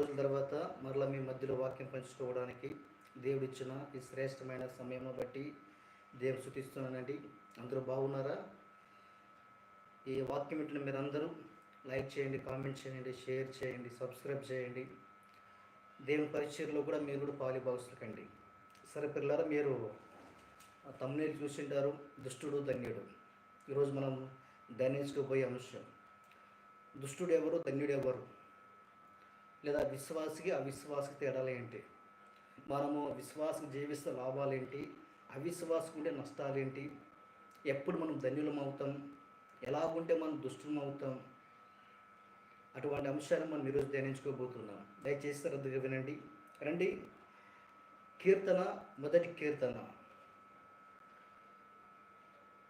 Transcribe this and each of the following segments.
రోజుల తర్వాత మరలా మీ మధ్యలో వాక్యం పంచుకోవడానికి దేవుడిచ్చిన ఈ శ్రేష్టమైన సమయం బట్టి దేవుడు శుతిస్తున్నానండి అందరూ బాగున్నారా? ఈ వాక్యం వింటున్న మీరందరూ లైక్ చేయండి కామెంట్ చేయండి షేర్ చేయండి సబ్స్క్రైబ్ చేయండి. దేవుని పరిచయలో కూడా మీరు కూడా పాలి కండి సరే పిల్లల మీరు తమ్నేలు చూసింటారు దుష్టుడు ధన్యుడు. ఈరోజు మనం ధ్యానించుకోబోయే అంశం. దుష్టుడు ఎవరు ధన్యుడు ఎవరు? లేదా విశ్వాసికి అవిశ్వాసకి తేడాలు ఏంటి? మనము విశ్వాసం జీవిస్తే లాభాలు ఏంటి? అవిశ్వాసం ఉంటే నష్టాలు ఏంటి? ఎప్పుడు మనం ధన్యులం అవుతాం? ఎలా ఉంటే మనం దుష్టులం అవుతాం? అటువంటి అంశాలను మనం ఈరోజు ధ్యానించుకోబోతున్నాం. దయచేసి శ్రద్ధగా వినండి. రండి. కీర్తన మొదటి కీర్తన.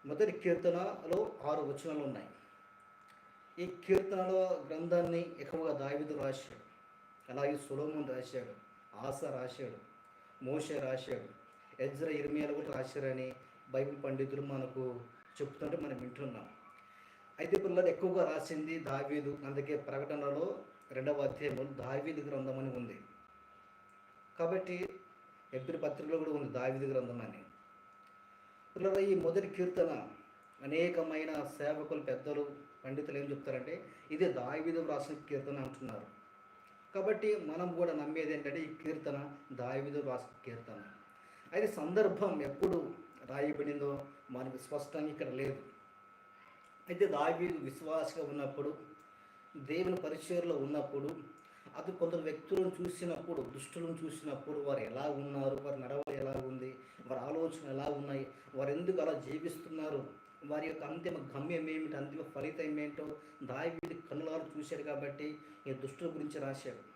మొదటి కీర్తనలో ఆరు వచనాలు ఉన్నాయి ఈ కీర్తనలో గ్రంథాన్ని ఎక్కువగా దావిదు రాశాడు. అలాగే సులోమన్ రాశాడు ఆశ రాశాడు మోషే రాశాడు ఎజ్ర ఇర్మియాలు కూడా రాశారని బైబిల్ పండితులు మనకు చెప్తుంటే మనం వింటున్నాం. అయితే పిల్లలు ఎక్కువగా రాసింది దావీదు. అందుకే ప్రకటనలో రెండవ అధ్యాయంలో దావీదు గ్రంథం అని ఉంది. కాబట్టి ఎబ్రి పత్రికలో కూడా ఉంది దావీదు గ్రంథం అని. పిల్లల ఈ మొదటి కీర్తన అనేకమైన సేవకులు పెద్దలు పండితులు ఏం చెప్తారంటే ఇది దావీదు రాసిన కీర్తన అంటున్నారు. కాబట్టి మనం కూడా నమ్మేది ఏంటంటే ఈ కీర్తన దావిదు రాసిన కీర్తన. అయితే సందర్భం ఎప్పుడు రాయబడిందో మనకు స్పష్టంగా ఇక్కడ లేదు. అయితే దావీదు విశ్వాసగా ఉన్నప్పుడు దేవుని పరిచయలో ఉన్నప్పుడు అది కొందరు వ్యక్తులను చూసినప్పుడు దుష్టులను చూసినప్పుడు వారు ఎలా ఉన్నారు వారి నడవ ఎలా ఉంది వారి ఆలోచన ఎలా ఉన్నాయి వారు ఎందుకు అలా జీవిస్తున్నారు వారి యొక్క అంతిమ గమ్యం ఏమిటి అంతిమ ఫలితం ఏంటో దావీదు కన్నులారు చూశాడు కాబట్టి ఈ దుష్టుల గురించి రాశాడు.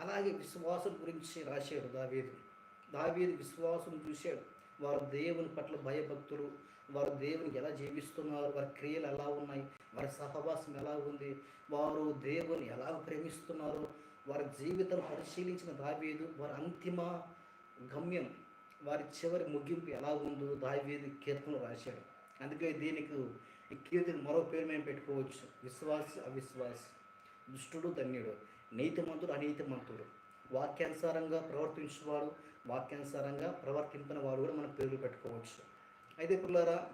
అలాగే విశ్వాసం గురించి రాశాడు దావీదు. దావీదు విశ్వాసం చూశాడు. వారు దేవుని పట్ల భయభక్తులు వారు దేవుని ఎలా జీవిస్తున్నారు వారి క్రియలు ఎలా ఉన్నాయి వారి సహవాసం ఎలా ఉంది వారు దేవుని ఎలా ప్రేమిస్తున్నారు వారి జీవితం పరిశీలించిన దావీదు వారి అంతిమ గమ్యం వారి చివరి ముగింపు ఎలా ఉందో దావేది కీర్తన రాశాడు. అందుకే దీనికి ఈ కీర్తికి మరో పేరు మేము పెట్టుకోవచ్చు. విశ్వాసి అవిశ్వాసి. దుష్టుడు ధన్యుడు. నీతిమంతుడు అనీతిమంతుడు. వాక్యానుసారంగా ప్రవర్తించేవాడు వాక్యానుసారంగా ప్రవర్తింపిన వాడు కూడా మనం పేర్లు పెట్టుకోవచ్చు. అయితే పిల్లరా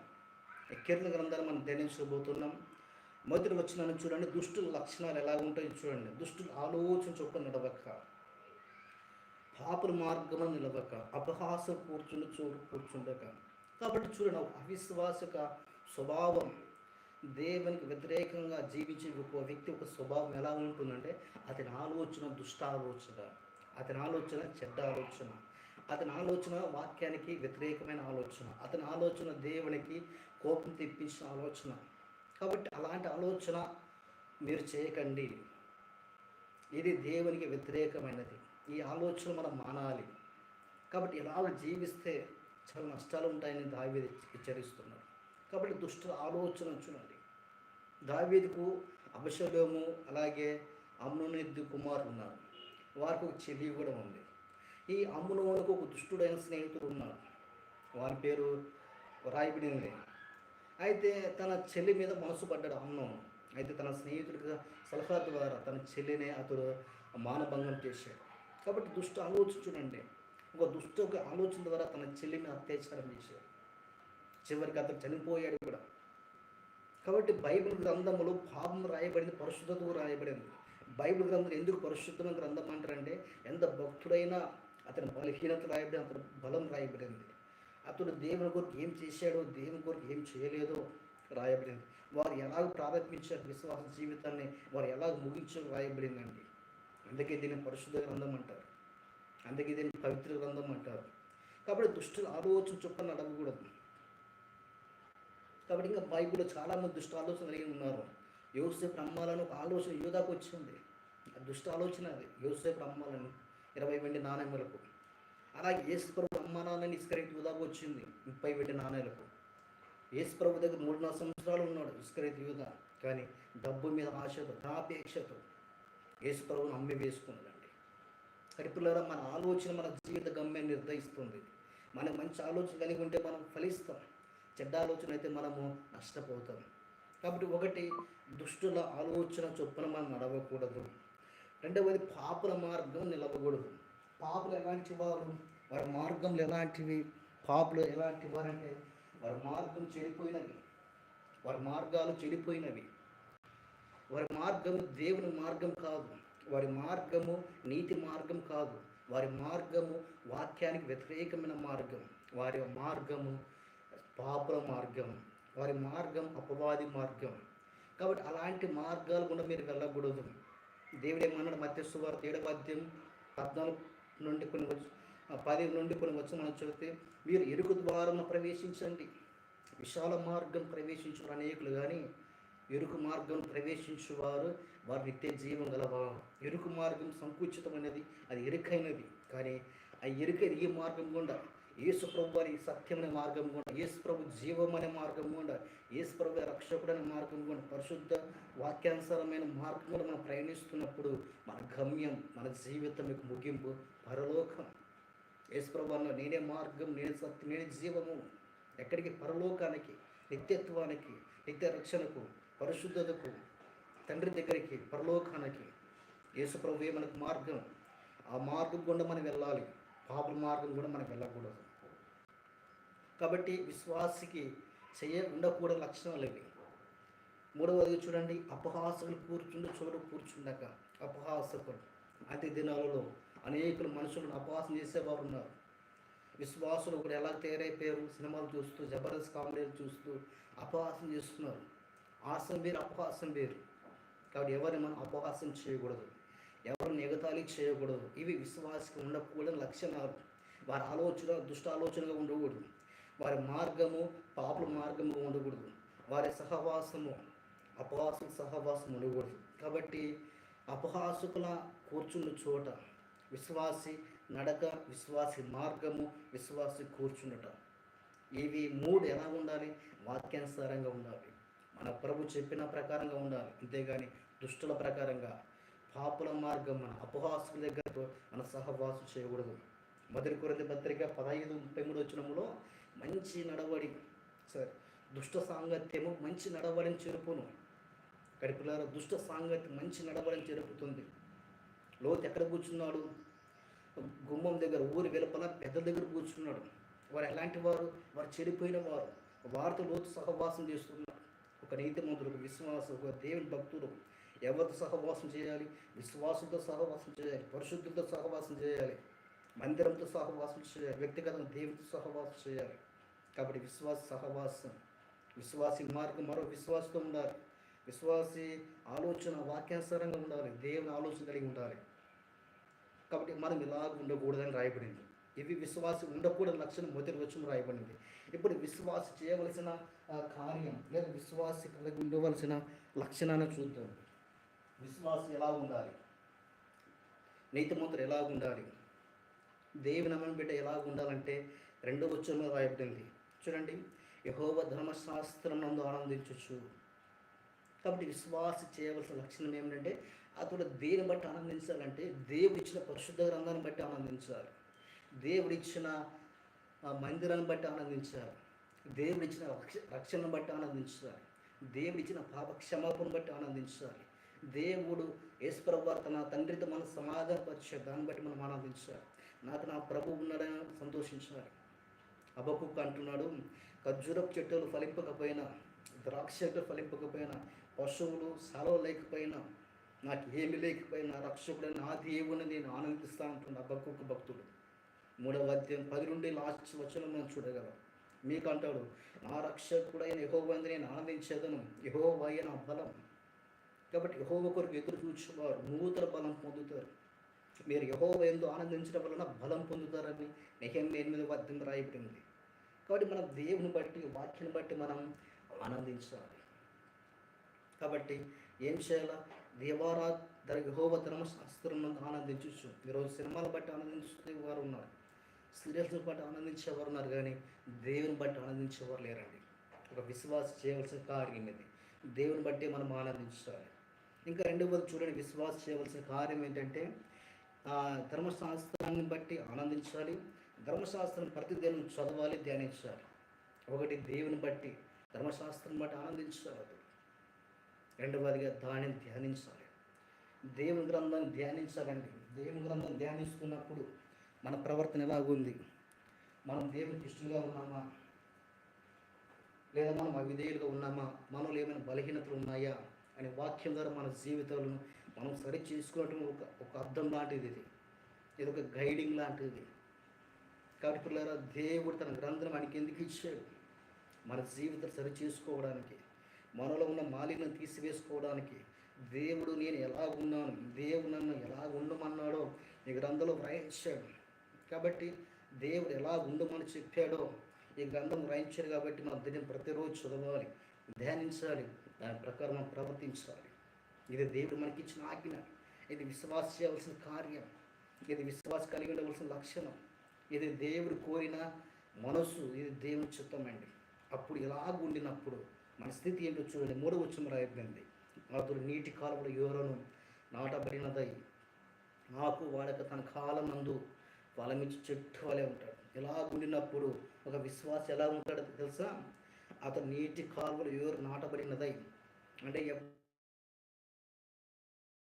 ఈ కీర్తన గ్రంథాన్ని మనం ధ్యానించబోతున్నాం. మొదటి వచ్చిన చూడండి. దుష్టుల లక్షణాలు ఎలా ఉంటాయో చూడండి. దుష్టులు ఆలోచన చొప్పున నడవక పాపుల మార్గం నిలవక అపహాస కూర్చుండి చూడు కూర్చుండక కాబట్టి చూడండి అవిశ్వాసక స్వభావం. దేవునికి వ్యతిరేకంగా జీవించే ఒక వ్యక్తి ఒక స్వభావం ఎలా ఉంటుందంటే అతని ఆలోచన దుష్ట ఆలోచన అతని ఆలోచన చెడ్డ ఆలోచన అతని ఆలోచన వాక్యానికి వ్యతిరేకమైన ఆలోచన అతని ఆలోచన దేవునికి కోపం తెప్పించిన ఆలోచన. కాబట్టి అలాంటి ఆలోచన మీరు చేయకండి. ఇది దేవునికి వ్యతిరేకమైనది. ఈ ఆలోచన మనం మానాలి. కాబట్టి ఎలా జీవిస్తే చాలా నష్టాలు ఉంటాయని దావేది హెచ్చరిస్తున్నాడు కాబట్టి దుష్ట ఆలోచన చూడండి. దావేదికు అభిషలోము అలాగే అమ్నునిద్దు కుమారులు ఉన్నారు వారికి ఒక చెల్లి కూడా ఉంది. ఈ అమ్మునోనికి ఒక దుష్టుడైన స్నేహితుడు ఉన్నాడు. వారి పేరు రాయబడింది అయితే తన చెల్లి మీద మనసు పడ్డాడు అమ్నోను. అయితే తన స్నేహితుడికి సలహా ద్వారా తన చెల్లిని అతడు మానభంగం చేశాడు. కాబట్టి దుష్ట ఆలోచన చూడండి. ఒక దుష్ట ఒక ఆలోచన ద్వారా తన చెల్లి మీద అత్యాచారం చేశాడు. చివరికి అతను చనిపోయాడు కూడా. కాబట్టి బైబిల్ గ్రంథములో పాపం రాయబడింది పరిశుద్ధత రాయబడింది. బైబిల్ గ్రంథం ఎందుకు పరిశుద్ధమైన గ్రంథం అంటారంటే ఎంత భక్తుడైనా అతని బలహీనత రాయబడింది అతను బలం రాయబడింది. అతడు దేవుని కొరకు ఏం చేశాడో దేవుని కొరకు ఏం చేయలేదో రాయబడింది. వారు ఎలాగ ప్రారంభించారు విశ్వాస జీవితాన్ని వారు ఎలాగ ముగించారు రాయబడిందండి. అందుకే దీన్ని పరిశుద్ధ గ్రంథం అంటారు. అందుకే దీన్ని పవిత్ర గ్రంథం అంటారు. కాబట్టి దుష్టుల ఆలోచన చొప్పున నడవకూడదు. కాబట్టి ఇంకా బైబిల్లో చాలామంది దుష్ట ఆలోచన కలిగి ఉన్నారు. యోసేపు అమ్మాలని ఒక ఆలోచన యోధాకు వచ్చింది దుష్ట ఆలోచన అది. యోసేపు అమ్మాలని ఇరవై వెండి నాణ్యములకు అలాగే యేసు ప్రభు అమ్మానాలని ఇస్కరేట్ యూదాకు వచ్చింది ముప్పై వెండి నాణ్యాలకు యేసు ప్రభు దగ్గర మూడున్నర సంవత్సరాలు ఉన్నాడు ఇస్కరేట్ యూధ. కానీ డబ్బు మీద ఆశతో ధనాపేక్షతో యేసు ప్రభుని అమ్మి వేసుకున్నాడు. కరిపిల్లరా మన ఆలోచన మన జీవిత గమ్యాన్ని నిర్ణయిస్తుంది. మనకు మంచి ఆలోచన కలిగి ఉంటే మనం ఫలిస్తాం. చెడ్డ ఆలోచన అయితే మనము నష్టపోతాం. కాబట్టి ఒకటి దుష్టుల ఆలోచన చొప్పున మనం నడవకూడదు. రెండవది పాపుల మార్గం నిలవకూడదు. పాపులు ఎలాంటి వారు? వారి మార్గంలో ఎలాంటివి? పాపులు ఎలాంటి వారంటే వారి మార్గం చెడిపోయినవి. వారి మార్గాలు చెడిపోయినవి. వారి మార్గం దేవుని మార్గం కాదు. వారి మార్గము నీతి మార్గం కాదు. వారి మార్గము వాక్యానికి వ్యతిరేకమైన మార్గం. వారి మార్గము పాపుల మార్గం. వారి మార్గం అపవాది మార్గం. కాబట్టి అలాంటి మార్గాలు కూడా మీరు వెళ్ళకూడదు. దేవుడు ఏమన్నాడు? మధ్య సువార్త పద్నాలుగు నుండి కొన్ని వచ్చి పది నుండి కొన్ని వచ్చి మనం చూస్తే మీరు ఎరుకు ద్వారం ప్రవేశించండి. విశాల మార్గం ప్రవేశించు అనేకులు కానీ ఎరుకు మార్గం ప్రవేశించువారు వారు నిత్య జీవం గలవారు ఎరుకు మార్గం సంకుచితమైనది అది ఎరుకైనది. కానీ ఆ ఎరుకైన ఈ మార్గం గుండా? యేసు ప్రభు అని సత్యమైన మార్గం గుండా యేసు ప్రభు జీవం అనే మార్గం గుండా యేసు ప్రభు రక్షకుడు అనే మార్గం గుండా పరిశుద్ధ వాక్యానుసారమైన మార్గం కూడా మనం ప్రయాణిస్తున్నప్పుడు మన గమ్యం మన జీవితం యొక్క ముగింపు పరలోకం. యేసు ప్రభు అన్న నేనే మార్గం నేనే సత్యం నేనే జీవము. ఎక్కడికి? పరలోకానికి నిత్యత్వానికి నిత్య రక్షణకు పరిశుద్ధతకు తండ్రి దగ్గరికి పరలోకానికి యేసుప్రభువే మనకు మార్గం? ఆ మార్గం గుండా మనం వెళ్ళాలి. పాపల మార్గం కూడా మనం వెళ్ళకూడదు. కాబట్టి విశ్వాసికి చేయ ఉండకూడని లక్షణాలు ఇవి మూడవది చూడండి అపహాసకులు కూర్చుండి చోటు కూర్చుండక అపహాసకులు. అంత్య దినాలలో అనేకులు మనుషులను అపహాసం చేసేవారు ఉన్నారు. విశ్వాసులు కూడా ఎలా తయారైపోయారు? సినిమాలు చూస్తూ జబర్దస్త్ కామెడీలు చూస్తూ అపహాసం చేస్తున్నారు. ఆసం వేరు అపహాసం వేరు. కాబట్టి ఎవరిని మనం అపహాసం చేయకూడదు. ఎవరిని ఎగతాళి చేయకూడదు. ఇవి విశ్వాసకి ఉండకూడని లక్షణాలు. వారి ఆలోచన దుష్ట ఆలోచనగా ఉండకూడదు. వారి మార్గము పాపుల మార్గము ఉండకూడదు. వారి సహవాసము అపహాసుల సహవాసం ఉండకూడదు. కాబట్టి అపహాసుకుల కూర్చున్న చోట విశ్వాసి నడక విశ్వాసి మార్గము విశ్వాసి కూర్చుండట ఇవి మూడు ఎలా ఉండాలి? వాక్యానుసారంగా ఉండాలి. మన ప్రభు చెప్పిన ప్రకారంగా ఉండాలి. అంతేగాని దుష్టుల ప్రకారంగా పాపుల మార్గం మన అపహాసుల దగ్గర మన సహవాసం చేయకూడదు. మొదటి కొరింథీ పత్రిక పదహైదు ముప్పై మూడు వచ్చినములో మంచి నడవడి సరే దుష్ట సాంగత్యము మంచి నడవడిని చెరుపును. కడిపిలార దుష్ట సాంగత్యం మంచి నడవడిని చెరుపుతుంది. లోతు ఎక్కడ కూర్చున్నాడు? గుమ్మం దగ్గర ఊరి వెలుపల పెద్ద దగ్గర కూర్చున్నాడు. వారు ఎలాంటి వారు? వారు చెడిపోయిన వారు. వారితో లోతు సహవాసం చేస్తున్నారు. ఒక నీతిమంతుడు ఒక విశ్వాసం ఒక దేవుని భక్తుడు ఎవరితో సహవాసం చేయాలి విశ్వాసంతో సహవాసం చేయాలి పరిశుద్ధులతో సహవాసం చేయాలి మందిరంతో సహవాసం చేయాలి వ్యక్తిగతంగా దేవునితో సహవాసం చేయాలి. కాబట్టి విశ్వాస సహవాసం విశ్వాసి మార్గం మరో విశ్వాసతో ఉండాలి. విశ్వాసి ఆలోచన వాక్యానుసారంగా ఉండాలి దేవుని ఆలోచన కలిగి ఉండాలి. కాబట్టి మనం ఇలాగ ఉండకూడదని రాయబడింది. ఇవి విశ్వాసి ఉండకూడని లక్షణం మొదటి వచ్చి రాయబడింది. ఇప్పుడు విశ్వాసి చేయవలసిన కార్యం లేదా విశ్వాసి కలిగి ఉండవలసిన లక్షణాన్ని చూద్దాం. విశ్వాసం ఎలా ఉండాలి నీతిమంతులు ఎలా ఉండాలి దేవి నమ్మని బిడ్డ ఎలా ఉండాలంటే రెండో వచ్చంలో రాయబడింది. చూడండి యహోవ ధర్మశాస్త్రం నందు ఆనందించవచ్చు కాబట్టి విశ్వాస చేయవలసిన లక్షణం ఏమిటంటే అతడు దేని బట్టి ఆనందించాలంటే దేవుడు ఇచ్చిన పరిశుద్ధ గ్రంథాన్ని బట్టి ఆనందించాలి. దేవుడిచ్చిన ఇచ్చిన మందిరాన్ని బట్టి ఆనందించాలి. దేవుడిచ్చిన రక్ష రక్షణను బట్టి ఆనందించాలి. దేవుడిచ్చిన పాప క్షమాపణ బట్టి ఆనందించాలి. దేవుడు యేసుప్రభు తన తండ్రితో మనం సమాధానపరిచారు దాన్ని బట్టి మనం ఆనందించాలి నాకు నా ప్రభు ఉన్నాడని సంతోషించాలి. అబకుక్ అంటున్నాడు ఖర్జూరపు చెట్టులు ఫలింపకపోయినా ద్రాక్ష చెట్లు ఫలింపకపోయినా పశువులు సెలవు లేకపోయినా నాకు ఏమి లేకపోయినా రక్షకుడు నా దేవుని నేను ఆనందిస్తా అంటున్నా అబకుక్ భక్తుడు. మూడవ అధ్యాయం పది నుండి లాస్ట్ వచ్చిన మనం చూడగలం. మీకు అంటాడు నా రక్షకుడైన యహోవంది నేను ఆనందించేదను యహోవయ్య నా బలం. కాబట్టి యహోవ కొరకు ఎదురు చూసేవారు నూతన బలం పొందుతారు. మీరు యహోవ ఎందు ఆనందించడం వలన బలం పొందుతారని నెహం ఎనిమిది పద్దెనిమిది రాయబడింది. కాబట్టి మనం దేవుని బట్టి వాక్యం బట్టి మనం ఆనందించాలి. కాబట్టి ఏం చేయాలా? దేవారాధన యహోవ ధర్మశాస్త్రం ఆనందించవచ్చు. ఈరోజు సినిమాలు బట్టి ఆనందించే వారు ఉన్నారు. సీరియల్స్ని బట్టి ఆనందించేవారు ఉన్నారు కానీ దేవుని బట్టి ఆనందించేవారు లేరండి. ఒక విశ్వాసం చేయవలసిన కార్యం ఇది. దేవుని బట్టి మనం ఆనందించాలి. ఇంకా రెండవది చూడండి విశ్వాసం చేయవలసిన కార్యం ఏంటంటే ఆ ధర్మశాస్త్రాన్ని బట్టి ఆనందించాలి. ధర్మశాస్త్రం ప్రతిదినం చదవాలి ధ్యానించాలి. ఒకటి దేవుని బట్టి ధర్మశాస్త్రం బట్టి ఆనందించాలి రెండవదిగా దానిని ధ్యానించాలి. దేవుని గ్రంథాన్ని ధ్యానించాలండి. దేవుని గ్రంథం ధ్యానిస్తున్నప్పుడు మన ప్రవర్తన ఎలాగుంది? మనం దేవుని ఇష్టంగా ఉన్నామా? లేదా మనం అవిధేయులుగా ఉన్నామా? మనలో ఏమైనా బలహీనతలు ఉన్నాయా? అనే వాక్యం ద్వారా మన జీవితాలను మనం సరి చేసుకోవటం ఒక ఒక అర్థం లాంటిది ఇది. ఇది ఒక గైడింగ్ లాంటిది. కాబట్టి పిల్లరా దేవుడు తన గ్రంథం మనకి ఎందుకు ఇచ్చాడు? మన జీవితం సరి చేసుకోవడానికి మనలో ఉన్న మాలిన్యం తీసివేసుకోవడానికి దేవుడు నేను ఎలా ఉన్నాను దేవుడు నన్ను ఎలా ఉండమన్నాడో ఈ గ్రంథంలో వ్రాయించాడు. కాబట్టి దేవుడు ఎలా ఉండమని చెప్పాడో ఈ గ్రంథం వ్రాయించాడు కాబట్టి మనం దీన్ని ప్రతిరోజు చదవాలి. ధ్యానించాలి. దాని ప్రకారం మనం ప్రవర్తించాలి. ఇది దేవుడు మనకి ఇచ్చిన ఆజ్ఞ. ఇది విశ్వాస చేయవలసిన కార్యం. ఇది విశ్వాస కలిగి ఉండవలసిన లక్షణం. ఇది దేవుడు కోరిన మనస్సు. ఇది దేవుని చిత్తం అండి. అప్పుడు ఇలాగ ఉండినప్పుడు మన స్థితి ఏంటో చూడండి. మూడవ వచ్చిన రాయబడింది. అతడు నీటి కాలువలు యోరను నాటబడినదై నాకు వాడక తన కాలం నందు ఫలమిచ్చి చెట్టు వలె ఉంటాడు. ఇలా ఉండినప్పుడు ఒక విశ్వాస ఎలా ఉంటాడో తెలుసా? అతను నీటి కాలువలు ఎవరు నాటబడినదై? అంటే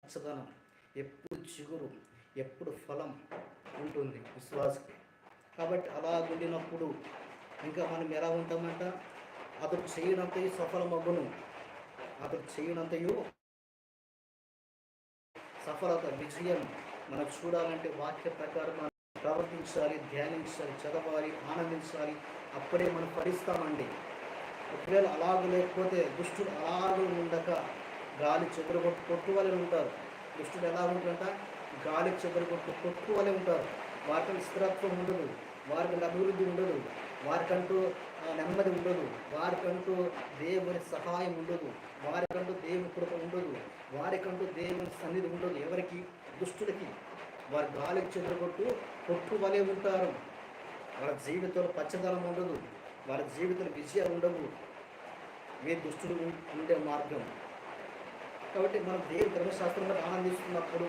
పచ్చదనం ఎప్పుడు చిగురు ఎప్పుడు ఫలం ఉంటుంది విశ్వాసకి. కాబట్టి అలా ఉండినప్పుడు ఇంకా మనం ఎలా ఉంటామంట? అతడు చేయనంతయు సఫలమగును. అతడు చేయనంతయు సఫలత విజయం. మనం చూడాలంటే వాక్య ప్రకారం మనం ప్రవర్తించాలి ధ్యానించాలి చదవాలి ఆనందించాలి. అప్పుడే మనం ఫలిస్తామండి. ఒకవేళ అలాగ లేకపోతే దుష్టుడు అలాగ ఉండక గాలి చెదరగొట్టు కొట్టు కొట్టు వలె ఉంటారు. దుష్టుడు ఎలా ఉంటుందంట గాలి చెదరగొట్టు కొట్టు కొట్టు వలె ఉంటారు. వారికి స్థిరత్వం ఉండదు. వారికి అభివృద్ధి ఉండదు. వారికంటూ ఆ, నెమ్మది ఉండదు. వారికంటూ దేవుని సహాయం ఉండదు. వారికంటూ దేవుని కృప ఉండదు. వారికంటూ దేవుని సన్నిధి ఉండదు. ఎవరికి? దుష్టుడికి వారి గాలికి చెదరగొట్టు కొట్టు వలె ఉంటారు. వారి జీవితంలో పచ్చదనం ఉండదు. వారి జీవితంలో బిజీగా ఉండవు. మీ దుస్తులు ఉండే మార్గం. కాబట్టి మనం దేవుని ధర్మశాస్త్రంలో ఆనందిస్తున్నప్పుడు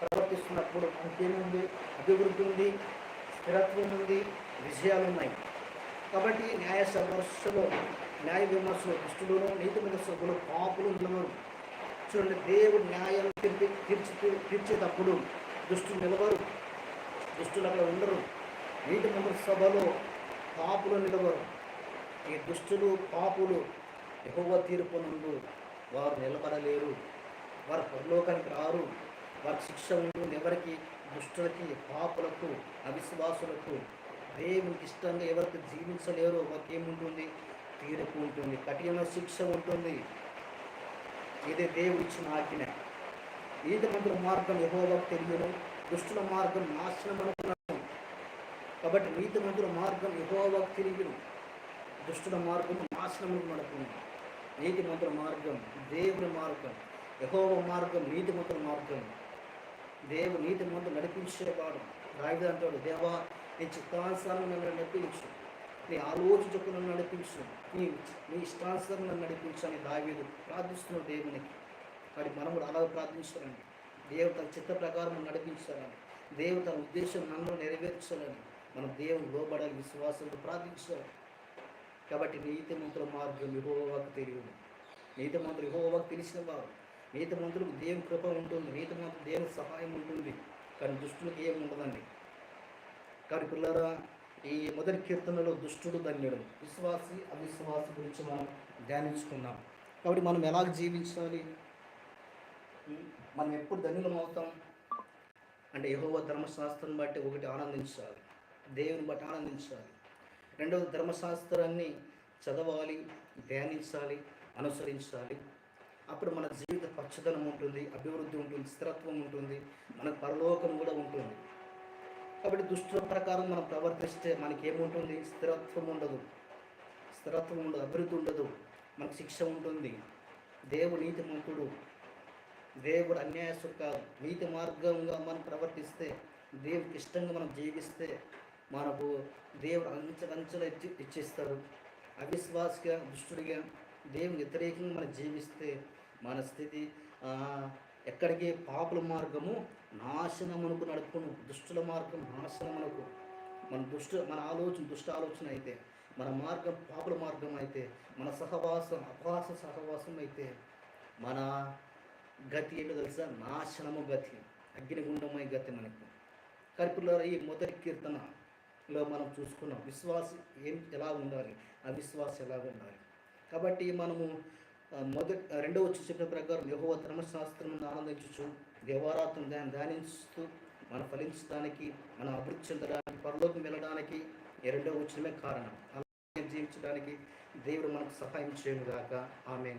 ప్రవర్తిస్తున్నప్పుడు ఇంకేముంది అభివృద్ధి ఉంది స్థిరత్వం ఉంది విజయాలు ఉన్నాయి. కాబట్టి న్యాయ సమస్యలో న్యాయ విమర్శలు దుష్టులను నీతి విమర్శకులు పాపులు నిలవరు. చూడండి దేవుడు న్యాయం తీర్చి తీర్చి తీర్చేటప్పుడు దుష్టులు నిలవరు. దుష్టులు అక్కడ ఉండరు. నీతి మంత్రి సభలో పాపులు నిలవరు. ఈ దుష్టులు పాపులు ఎక్కువ తీర్పు నుండి వారు నిలబడలేరు. వారు పరలోకానికి రారు. వారి శిక్ష ఉంటుంది ఎవరికి? దుష్టులకి పాపులకు అవిశ్వాసులకు. దేవునికి ఇష్టంగా ఎవరికి జీవించలేరో వారికి ఏముంటుంది తీర్పు ఉంటుంది. కఠిన శిక్ష ఉంటుంది. ఇదే దేవుడు ఇచ్చిన ఆజ్ఞ. ఈత మందుల మార్గం యెహోవాకు తెలియను దుష్టుల మార్గం నాశనం అనుకున్న కాబట్టి నీతి మందుల మార్గం యహోవాకు తిరిగిన. దుష్టుల మార్గం నాశనం నడుపును. నీతి మంత్రుల మార్గం దేవుని మార్గం. యహోవ మార్గం నీతి మంత్రుల మార్గం. దేవు నీతి మంత్రులు నడిపించేవాడు. రాయుడు దేవా నీ చిత్తానుసారం నన్ను నడిపించు. నీ ఆలోచించకు నన్ను నడిపించు. నీ నీ ఇష్టానుసారం నన్ను నడిపించని దావీదు ప్రార్థిస్తున్నాడు దేవునికి. మరి మనం కూడా అలాగే ప్రార్థించాలని. దేవుడు తన చిత్త ప్రకారం నడిపించాలని. దేవుడు తన ఉద్దేశం నన్ను నెరవేర్చాలని. మనం దేవుని లోబడాలి విశ్వాసంతో ప్రార్థించాలి. కాబట్టి నీతి మంత్రుల మార్గం యహోవాకు తెలియదు. నీతి మంత్రులు యహోవాకు తెలిసిన వారు. నీతి మంత్రులకు దేవుని కృప ఉంటుంది. నీతి మంత్రులు దేవుని సహాయం ఉంటుంది. కానీ దుష్టులకు ఏమి ఉండదండి. కానీ పిల్లరా ఈ మొదటి కీర్తనలో దుష్టుడు ధన్యుడు. విశ్వాసి అవిశ్వాసి గురించి మనం ధ్యానించుకున్నాం కాబట్టి మనం ఎలా జీవించాలి? మనం ఎప్పుడు ధన్యులం అవుతాం? అంటే యహోవ ధర్మశాస్త్రం బట్టి ఒకటి ఆనందించాలి. దేవుని బట్టి ఆనందించాలి. రెండవది ధర్మశాస్త్రాన్ని చదవాలి ధ్యానించాలి అనుసరించాలి. అప్పుడు మన జీవిత పచ్చదనం ఉంటుంది అభివృద్ధి ఉంటుంది స్థిరత్వం ఉంటుంది మన పరలోకం కూడా ఉంటుంది. కాబట్టి దుష్టుల ప్రకారం మనం ప్రవర్తిస్తే మనకి ఏముంటుంది స్థిరత్వం ఉండదు. స్థిరత్వం ఉండదు అభివృద్ధి ఉండదు మనకు శిక్ష ఉంటుంది. దేవుడు నీతిమంతుడు. దేవుడు అన్యాయస్తుడు కాదు. నీతి మార్గంగా మనం ప్రవర్తిస్తే దేవుడికి ఇష్టంగా మనం జీవిస్తే మనకు దేవుడు అంచెలంచెలు ఇచ్చి ఇచ్చిస్తారు. అవిశ్వాసగా దుష్టుడిగా దేవుని వ్యతిరేకంగా మనం జీవిస్తే మన స్థితి ఎక్కడికి పాపుల మార్గము నాశనమునకు నడుపును. దుష్టుల మార్గం నాశనమునకు. మన దుష్టు మన ఆలోచన దుష్ట ఆలోచన అయితే మన మార్గం పాపుల మార్గం అయితే మన సహవాసం అపహాస సహవాసం అయితే మన గతి ఏంటో తెలుసా? నాశనము గతి అగ్నిగుండమై గతి మనకు. కరిపిల్ల ఈ మొదటి కీర్తన లో మనం చూసుకున్నాం. విశ్వాసం ఏం ఎలా ఉండాలి? అవిశ్వాసం ఎలా ఉండాలి? కాబట్టి మనము మొదటి రెండవ వచ్చి చెప్పిన ప్రకారం యహోవ ధర్మశాస్త్రం ఆనందించు దేవారాత్రం దాన్ని ధ్యానిస్తూ మన ఫలించడానికి మన అభివృద్ధి చెందడానికి పరలోకం వెళ్ళడానికి ఈ రెండవ వచ్చినమే కారణం. అలాగే జీవించడానికి దేవుడు మనకు సహాయం చేయను గాక ఆమె